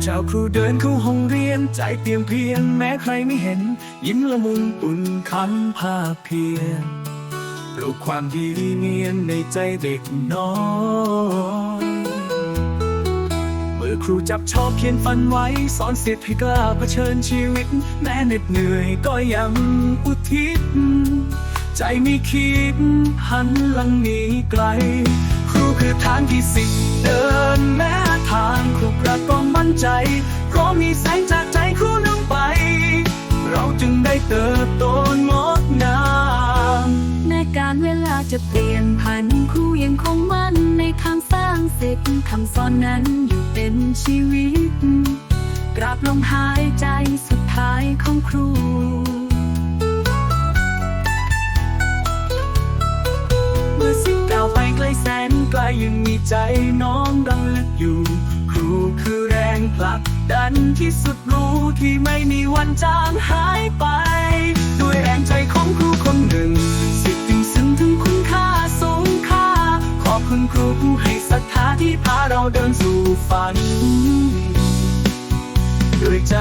บชาวครูเดินเข้าห้องเรียน ใจเตรียมเพียงแม้ใครไม่เห็น ยิ้มละมุนอุ่นคำภาคเพียรปลูกความดีเนียนในใจเด็กน้อยเมื่อครูจับชอบเขียนฝันไว้ สอนสิทธิ์ให้กล้าเผชิญชีวิต แม้เหน็ดเหนื่อยก็ยังอุทิศ ใจไม่คิดหันหลังหนีไกล ครูคือทางที่สิทธิ์เดิน ใจ เพราะมีแสงจากใจครูนำไป เราจึงได้เติบโตงดงามแม้การเวลาจะเปลี่ยนผันครูยังคงมั่นในทางสร้างเสร็จคำสอนนั้นอยู่เป็นชีวิต กราบลมหายใจสุดท้ายของครูเมื่อสิ่งก้าไปไกลแสนไกลยังมีใจน้องดังลึกอยู่ ครูคือ รงผลักดันที่สุดรู้ที่ไม่มีวันจางหายไป ด้วยแรงใจของครูคนหนึ่ง สิทธิ์จึงซึ้งถึงคุณค่าสูงค่า ขอบคุณครูผู้ให้ศรัทธาที่พาเราเดินสู่ฝัน ด้วยใจ